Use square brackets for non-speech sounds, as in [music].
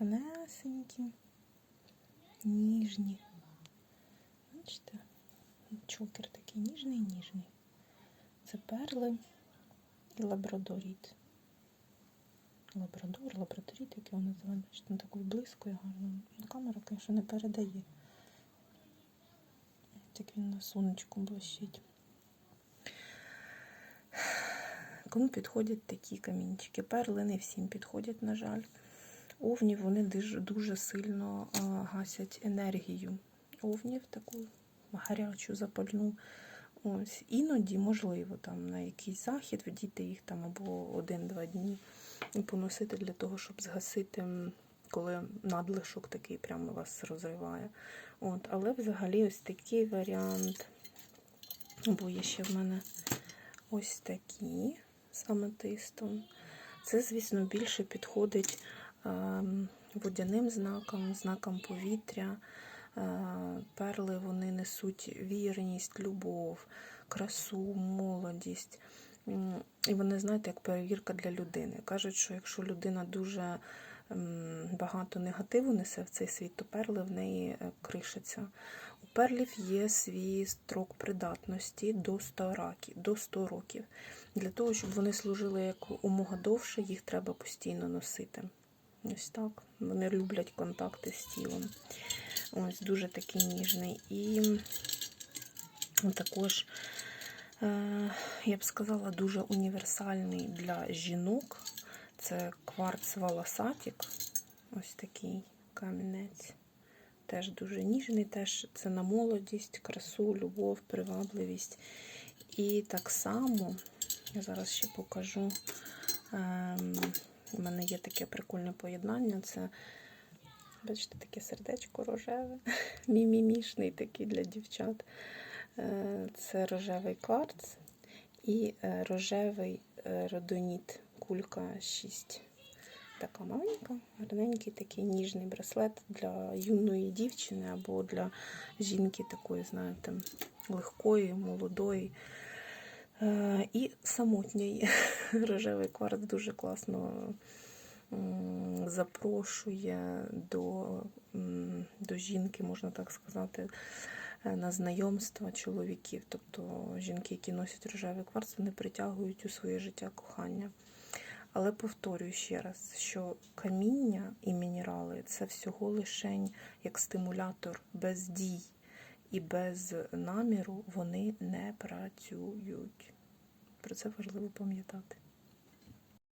тонесенькі, ніжні. Бачите? Чокер такий ніжний, ніжний. Це перли і лабрадоріт. Лабрадор, лабрадоріт, як його називають, бачите, він такий близький, гарно. Ну, Камера, звісно, не передає. Так він на сонечку блищить. Кому підходять такі камінчики? Перли не всім підходять, на жаль. Овнів вони дуже, сильно гасять енергію. Овнів таку гарячу, запальну. Ось. Іноді, можливо, там на якийсь захід вдіти їх там або один-два дні поносити для того, щоб згасити, коли надлишок такий прямо вас розриває. От. Але взагалі ось такий варіант. Бо є ще в мене ось такі з аметистом. Це, звісно, більше підходить водяним знакам, знакам повітря. Е, Перли вони несуть вірність, любов, красу, молодість. І вони, знаєте, як перевірка для людини. Кажуть, що якщо людина дуже багато негативу несе в цей світ, то перли в неї е, кришаться. У перлів є свій строк придатності до 100 років. До 100 років. Для того, щоб вони служили як умога довше, їх треба постійно носити. Ось так. Вони люблять контакти з тілом. Ось дуже такий ніжний. І також, е, я б сказала, дуже універсальний для жінок. Це кварц волосатік. Ось такий камінець. Теж дуже ніжний, теж це на молодість, красу, любов, привабливість. І так само, я зараз ще покажу. Ем, у мене є таке прикольне поєднання. Це, бачите, таке сердечко рожеве, [laughs] мімімішний такий для дівчат. Е, Це рожевий кварц і е, рожевий е, родоніт, кулька 6. Така маленька, гарненький такий ніжний браслет для юної дівчини або для жінки такої, знаєте, легкої, молодої. Е, І самотньої [laughs] рожевий кварц дуже класно запрошує до, до жінки, можна так сказати, е, на знайомства чоловіків. Тобто жінки, які носять рожевий кварц, вони притягують у своє життя кохання. Але повторюю ще раз, що каміння і мінерали це всього лишень як стимулятор без дій і без наміру вони не працюють. Про це важливо пам'ятати.